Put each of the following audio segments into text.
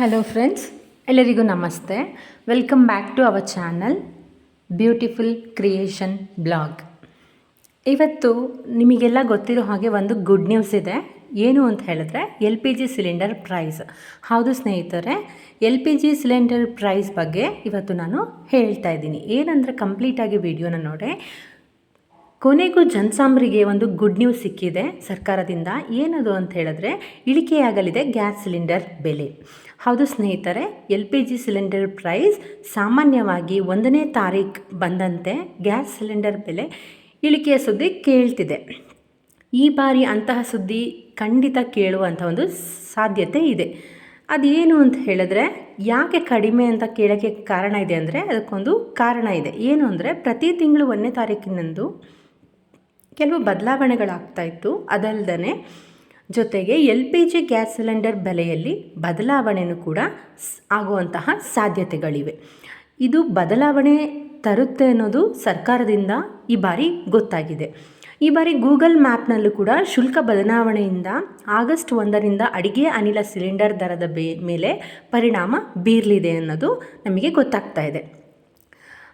Hello friends ಎಲ್ಲರಿಗೂ ನಮಸ್ತೆ. Welcome back to our channel beautiful creation blog ಇವತ್ತು ನಿಮಗೆಲ್ಲ ಗೊತ್ತಿರೋ ಹಾಗೆ ಒಂದು ಗುಡ್ ನ್ಯೂಸ್ ಇದೆ. ಏನು ಅಂತ ಹೇಳಿದ್ರೆ, L P G cylinder price ಹೌದು ಸ್ನೇಹಿತರೆ, L P G cylinder price ಬಗ್ಗೆ ಇವತ್ತು ನಾನು ಹೇಳ್ತಾ ಇದ್ದೀನಿ. ಏನಂದರೆ ಕಂಪ್ಲೀಟಾಗಿ ವಿಡಿಯೋನ ನೋಡಿ. ಕೊನೆಗೂ ಜನಸಾಮರಿಗೆ ಒಂದು ಗುಡ್ ನ್ಯೂಸ್ ಸಿಕ್ಕಿದೆ ಸರ್ಕಾರದಿಂದ. ಏನದು ಅಂತ ಹೇಳಿದ್ರೆ, ಇಳಿಕೆಯಾಗಲಿದೆ ಗ್ಯಾಸ್ ಸಿಲಿಂಡರ್ ಬೆಲೆ. ಹೌದು ಸ್ನೇಹಿತರೆ, L P G cylinder price ಸಾಮಾನ್ಯವಾಗಿ ಒಂದನೇ ತಾರೀಕು ಬಂದಂತೆ ಗ್ಯಾಸ್ ಸಿಲಿಂಡರ್ ಬೆಲೆ ಇಳಿಕೆಯ ಸುದ್ದಿ ಕೇಳ್ತಿದೆ. ಈ ಬಾರಿ ಅಂತಹ ಸುದ್ದಿ ಖಂಡಿತ ಕೇಳುವಂಥ ಒಂದು ಸಾಧ್ಯತೆ ಇದೆ. ಅದೇನು ಅಂತ ಹೇಳಿದ್ರೆ, ಯಾಕೆ ಕಡಿಮೆ ಅಂತ ಕೇಳೋಕ್ಕೆ ಕಾರಣ ಇದೆ ಅಂದರೆ, ಅದಕ್ಕೊಂದು ಕಾರಣ ಇದೆ. ಏನು ಅಂದರೆ, ಪ್ರತಿ ತಿಂಗಳು ಒಂದನೇ ತಾರೀಕಿನಂದು ಕೆಲವು ಬದಲಾವಣೆಗಳಾಗ್ತಾ ಇತ್ತು. ಅದಲ್ಲದೆ ಜೊತೆಗೆ L P G gas cylinder ಬೆಲೆಯಲ್ಲಿ ಬದಲಾವಣೆಯೂ ಕೂಡ ಆಗುವಂತಹ ಸಾಧ್ಯತೆಗಳಿವೆ. ಇದು ಬದಲಾವಣೆ ತರುತ್ತೆ ಅನ್ನೋದು ಸರ್ಕಾರದಿಂದ ಈ ಬಾರಿ ಗೊತ್ತಾಗಿದೆ. ಈ ಬಾರಿ ಗೂಗಲ್ ಮ್ಯಾಪ್ನಲ್ಲೂ ಕೂಡ ಶುಲ್ಕ ಬದಲಾವಣೆಯಿಂದ ಆಗಸ್ಟ್ ಒಂದರಿಂದ ಅಡಿಗೆ ಅನಿಲ ಸಿಲಿಂಡರ್ ದರದ ಬೇ ಮೇಲೆ ಪರಿಣಾಮ ಬೀರಲಿದೆ ಅನ್ನೋದು ನಮಗೆ ಗೊತ್ತಾಗ್ತಾ ಇದೆ.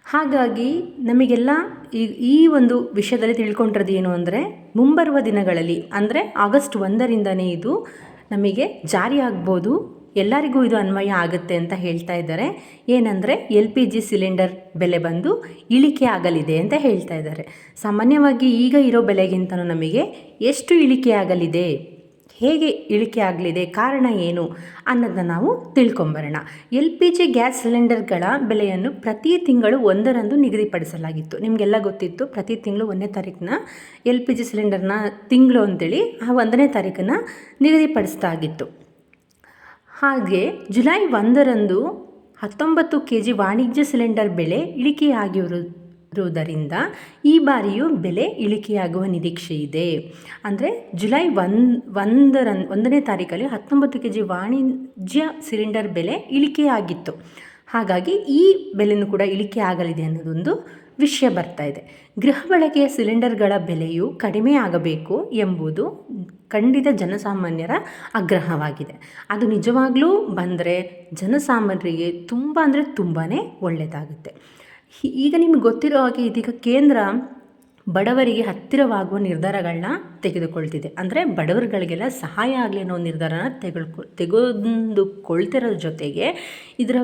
ಹಾಗಾಗಿ ನಮಗೆಲ್ಲ ಈ ಈ ಒಂದು ವಿಷಯದಲ್ಲಿ ತಿಳ್ಕೊಂಡಿರೋದು ಏನು ಅಂದರೆ, ಮುಂಬರುವ ದಿನಗಳಲ್ಲಿ, ಅಂದರೆ ಆಗಸ್ಟ್ ಒಂದರಿಂದನೇ ಇದು ನಮಗೆ ಜಾರಿ ಆಗ್ಬೋದು. ಎಲ್ಲರಿಗೂ ಇದು ಅನ್ವಯ ಆಗುತ್ತೆ ಅಂತ ಹೇಳ್ತಾ ಇದ್ದಾರೆ. ಏನಂದರೆ, ಎಲ್ ಪಿ ಜಿ ಸಿಲಿಂಡರ್ ಬೆಲೆ ಬಂದು ಇಳಿಕೆ ಆಗಲಿದೆ ಅಂತ ಹೇಳ್ತಾ ಇದ್ದಾರೆ. ಸಾಮಾನ್ಯವಾಗಿ ಈಗ ಇರೋ ಬೆಲೆಗಿಂತಲೂ ನಮಗೆ ಎಷ್ಟು ಇಳಿಕೆ ಆಗಲಿದೆ? ಹೇಗೆ ಇಳಿಕೆ ಆಗಲಿದೆ, ಕಾರಣ ಏನು ಅನ್ನೋದನ್ನ ನಾವು ತಿಳ್ಕೊಂಬರೋಣ. ಎಲ್ ಪಿ ಜಿ ಗ್ಯಾಸ್ ಸಿಲಿಂಡರ್ಗಳ ಬೆಲೆಯನ್ನು ಪ್ರತಿ ತಿಂಗಳು ಒಂದರಂದು ನಿಗದಿಪಡಿಸಲಾಗಿತ್ತು. ನಿಮಗೆಲ್ಲ ಗೊತ್ತಿತ್ತು, ಪ್ರತಿ ತಿಂಗಳು ಒಂದನೇ ತಾರೀಕನ್ನ ಎಲ್ ಪಿ ಜಿ ಸಿಲಿಂಡರ್ನ ತಿಂಗಳು ಅಂತೇಳಿ ಆ ಒಂದನೇ ತಾರೀಕನ್ನು ನಿಗದಿಪಡಿಸ್ತಾ ಆಗಿತ್ತು ಹಾಗೆ ಜುಲೈ ಒಂದರಂದು ಹತ್ತೊಂಬತ್ತು ಕೆ ಜಿ ವಾಣಿಜ್ಯ ಸಿಲಿಂಡರ್ ಬೆಲೆ ಇಳಿಕೆಯಾಗಿರು ಇರುವುದರಿಂದ ಈ ಬಾರಿಯೂ ಬೆಲೆ ಇಳಿಕೆಯಾಗುವ ನಿರೀಕ್ಷೆ ಇದೆ ಅಂದರೆ ಜುಲೈ ಒನ್ ಒಂದರ, ಒಂದನೇ ತಾರೀಕಲ್ಲಿ ಹತ್ತೊಂಬತ್ತು ಕೆ ಜಿ ವಾಣಿಜ್ಯ ಸಿಲಿಂಡರ್ ಬೆಲೆ ಇಳಿಕೆಯಾಗಿತ್ತು. ಹಾಗಾಗಿ ಈ ಬೆಲೆಯೂ ಕೂಡ ಇಳಿಕೆ ಆಗಲಿದೆ ಅನ್ನೋದೊಂದು ವಿಷಯ ಬರ್ತಾ ಇದೆ. ಗೃಹ ಬಳಕೆಯ ಸಿಲಿಂಡರ್ಗಳ ಬೆಲೆಯು ಕಡಿಮೆ ಆಗಬೇಕು ಎಂಬುದು ಖಂಡಿತ ಜನಸಾಮಾನ್ಯರ ಆಗ್ರಹವಾಗಿದೆ. ಅದು ನಿಜವಾಗ್ಲೂ ಬಂದರೆ ಜನಸಾಮಾನ್ಯರಿಗೆ ತುಂಬ ಅಂದರೆ ತುಂಬಾ ಒಳ್ಳೆಯದಾಗುತ್ತೆ ಈಗ ನಿಮ್ಗೆ ಗೊತ್ತಿರೋ ಹಾಗೆ ಇದೀಗ ಕೇಂದ್ರ ಬಡವರಿಗೆ ಹತ್ತಿರವಾಗುವ ನಿರ್ಧಾರಗಳನ್ನ ತೆಗೆದುಕೊಳ್ತಿದೆ. ಅಂದರೆ ಬಡವರುಗಳಿಗೆಲ್ಲ ಸಹಾಯ ಆಗಲಿ ಅನ್ನೋ ನಿರ್ಧಾರನ ತೆಗೆದುಕೊ ತೆಗೆದುಕೊಳ್ತಿರೋ ಜೊತೆಗೆ ಇದರ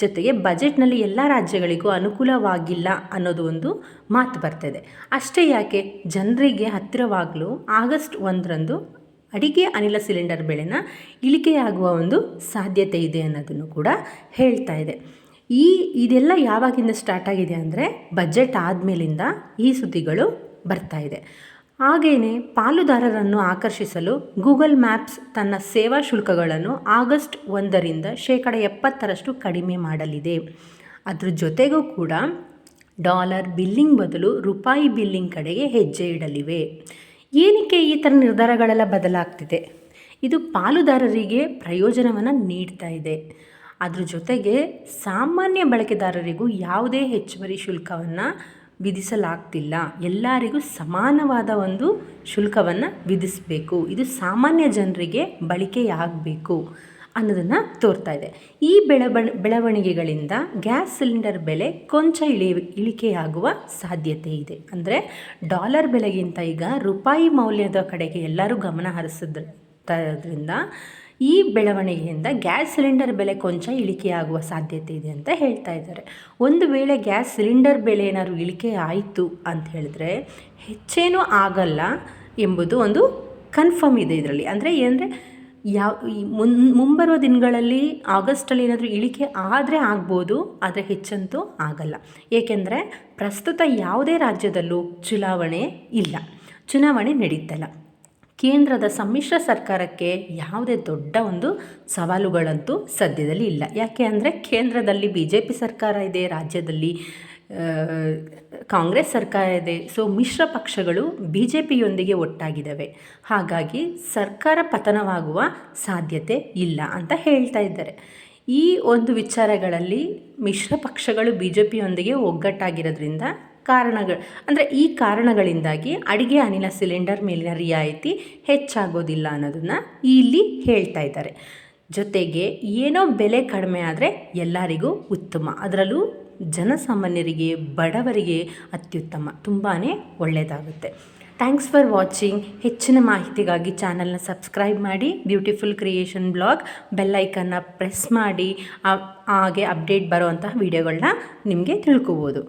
ಜೊತೆಗೆ ಬಜೆಟ್ನಲ್ಲಿ ಎಲ್ಲ ರಾಜ್ಯಗಳಿಗೂ ಅನುಕೂಲವಾಗಿಲ್ಲ ಅನ್ನೋದು ಒಂದು ಮಾತು ಬರ್ತಿದೆ. ಅಷ್ಟೇ ಯಾಕೆ ಜನರಿಗೆ ಹತ್ತಿರವಾಗಲು ಆಗಸ್ಟ್ ಒಂದರಂದು ಅಡಿಗೆ ಅನಿಲ ಸಿಲಿಂಡರ್ ಬೆಳೆನ ಇಳಿಕೆಯಾಗುವ ಒಂದು ಸಾಧ್ಯತೆ ಇದೆ ಅನ್ನೋದನ್ನು ಕೂಡ ಹೇಳ್ತಾ ಇದೆ. ಈ ಇದೆಲ್ಲ ಯಾವಾಗಿಂದ ಸ್ಟಾರ್ಟ್ ಆಗಿದೆ ಅಂದರೆ ಬಜೆಟ್ ಆದಮೇಲಿಂದ ಈ ಸುದ್ದಿಗಳು ಬರ್ತಾ ಇದೆ. ಹಾಗೆಯೇ ಪಾಲುದಾರರನ್ನು ಆಕರ್ಷಿಸಲು ಗೂಗಲ್ ಮ್ಯಾಪ್ಸ್ ತನ್ನ ಸೇವಾ ಶುಲ್ಕಗಳನ್ನು ಆಗಸ್ಟ್ ಒಂದರಿಂದ ಶೇಕಡ ಎಪ್ಪತ್ತರಷ್ಟು ಕಡಿಮೆ ಮಾಡಲಿದೆ. ಅದರ ಜೊತೆಗೂ ಕೂಡ ಡಾಲರ್ ಬಿಲ್ಲಿಂಗ್ ಬದಲು ರೂಪಾಯಿ ಬಿಲ್ಲಿಂಗ್ ಕಡೆಗೆ ಹೆಜ್ಜೆ ಇಡಲಿವೆ. ಏನಕ್ಕೆ ಈ ಥರ ನಿರ್ಧಾರಗಳೆಲ್ಲ ಬದಲಾಗ್ತಿದೆ? ಇದು ಪಾಲುದಾರರಿಗೆ ಪ್ರಯೋಜನವನ್ನು ನೀಡ್ತಾ ಇದೆ. ಅದ್ರ ಜೊತೆಗೆ ಸಾಮಾನ್ಯ ಬಳಕೆದಾರರಿಗೂ ಯಾವುದೇ ಹೆಚ್ಚುವರಿ ಶುಲ್ಕವನ್ನು ವಿಧಿಸಲಾಗ್ತಿಲ್ಲ. ಎಲ್ಲರಿಗೂ ಸಮಾನವಾದ ಒಂದು ಶುಲ್ಕವನ್ನು ವಿಧಿಸಬೇಕು. ಇದು ಸಾಮಾನ್ಯ ಜನರಿಗೆ ಬಳಕೆಯಾಗಬೇಕು ಅನ್ನೋದನ್ನು ತೋರ್ತಾ ಇದೆ. ಈ ಬೆಳವಣ ಬೆಳವಣಿಗೆಗಳಿಂದ ಗ್ಯಾಸ್ ಸಿಲಿಂಡರ್ ಬೆಲೆ ಕೊಂಚ ಇಳಿ, ಇಳಿಕೆಯಾಗುವ ಸಾಧ್ಯತೆ ಇದೆ. ಅಂದರೆ ಡಾಲರ್ ಬೆಲೆಗಿಂತ ಈಗ ರೂಪಾಯಿ ಮೌಲ್ಯದ ಕಡೆಗೆ ಎಲ್ಲರೂ ಗಮನ ಹರಿಸಿದ್ರಿಂದ ಈ ಬೆಳವಣಿಗೆಯಿಂದ ಗ್ಯಾಸ್ ಸಿಲಿಂಡರ್ ಬೆಲೆ ಕೊಂಚ ಇಳಿಕೆಯಾಗುವ ಸಾಧ್ಯತೆ ಇದೆ ಅಂತ ಹೇಳ್ತಾ ಇದ್ದಾರೆ. ಒಂದು ವೇಳೆ ಗ್ಯಾಸ್ ಸಿಲಿಂಡರ್ ಬೆಲೆ ಏನಾದರೂ ಇಳಿಕೆ ಆಯಿತು ಅಂತ ಹೇಳಿದ್ರೆ ಹೆಚ್ಚೇನೂ ಆಗಲ್ಲ ಎಂಬುದು ಒಂದು ಕನ್ಫರ್ಮ್ ಇದೆ ಇದರಲ್ಲಿ. ಅಂದರೆ ಏನಂದರೆ ಯಾವ ಮುನ್ ಮುಂಬರುವ ದಿನಗಳಲ್ಲಿ ಆಗಸ್ಟಲ್ಲಿ ಏನಾದರೂ ಇಳಿಕೆ ಆದರೆ ಆಗ್ಬೋದು, ಆದರೆ ಹೆಚ್ಚಂತೂ ಆಗಲ್ಲ. ಏಕೆಂದರೆ ಪ್ರಸ್ತುತ ಯಾವುದೇ ರಾಜ್ಯದಲ್ಲೂ ಚುನಾವಣೆ ಇಲ್ಲ. ಚುನಾವಣೆ ನಡೀತಲ್ಲ. ಕೇಂದ್ರದ ಸಮ್ಮಿಶ್ರ ಸರ್ಕಾರಕ್ಕೆ ಯಾವುದೇ ದೊಡ್ಡ ಒಂದು ಸವಾಲುಗಳಂತೂ ಸದ್ಯದಲ್ಲಿ ಇಲ್ಲ. ಯಾಕೆ ಅಂದರೆ ಕೇಂದ್ರದಲ್ಲಿ ಬಿ ಜೆ ಪಿ ಸರ್ಕಾರ ಇದೆ, ರಾಜ್ಯದಲ್ಲಿ ಕಾಂಗ್ರೆಸ್ ಸರ್ಕಾರ ಇದೆ. ಸೊ ಮಿಶ್ರ ಪಕ್ಷಗಳು ಬಿ ಜೆ ಪಿಯೊಂದಿಗೆ ಒಟ್ಟಾಗಿದ್ದಾವೆ. ಹಾಗಾಗಿ ಸರ್ಕಾರ ಪತನವಾಗುವ ಸಾಧ್ಯತೆ ಇಲ್ಲ ಅಂತ ಹೇಳ್ತಾ ಇದ್ದಾರೆ. ಈ ಒಂದು ವಿಚಾರಗಳಲ್ಲಿ ಮಿಶ್ರ ಪಕ್ಷಗಳು ಬಿ ಜೆ ಪಿಯೊಂದಿಗೆ ಒಗ್ಗಟ್ಟಾಗಿರೋದ್ರಿಂದ ಕಾರಣಗಳು. ಅಂದರೆ ಈ ಕಾರಣಗಳಿಂದಾಗಿ ಅಡುಗೆ ಅನಿಲ ಸಿಲಿಂಡರ್ ಮೇಲಿನ ರಿಯಾಯಿತಿ ಹೆಚ್ಚಾಗೋದಿಲ್ಲ ಅನ್ನೋದನ್ನು ಇಲ್ಲಿ ಹೇಳ್ತಾ ಇದ್ದಾರೆ. ಜೊತೆಗೆ ಏನೋ ಬೆಲೆ ಕಡಿಮೆ ಆದರೆ ಎಲ್ಲರಿಗೂ ಉತ್ತಮ. ಅದರಲ್ಲೂ ಜನಸಾಮಾನ್ಯರಿಗೆ, ಬಡವರಿಗೆ ಅತ್ಯುತ್ತಮ. ತುಂಬಾ ಒಳ್ಳೆಯದಾಗುತ್ತೆ ಥ್ಯಾಂಕ್ಸ್ ಫಾರ್ ವಾಚಿಂಗ್ ಹೆಚ್ಚಿನ ಮಾಹಿತಿಗಾಗಿ ಚಾನಲ್ನ ಸಬ್ಸ್ಕ್ರೈಬ್ ಮಾಡಿ ಬ್ಯೂಟಿಫುಲ್ ಕ್ರಿಯೇಷನ್ ಬ್ಲಾಗ್ ಬೆಲ್ಲೈಕನ್ನ ಪ್ರೆಸ್ ಮಾಡಿ ಹಾಗೆ ಅಪ್ಡೇಟ್ ಬರೋವಂತಹ ವೀಡಿಯೋಗಳನ್ನ ನಿಮಗೆ ತಿಳ್ಕೊಬೋದು.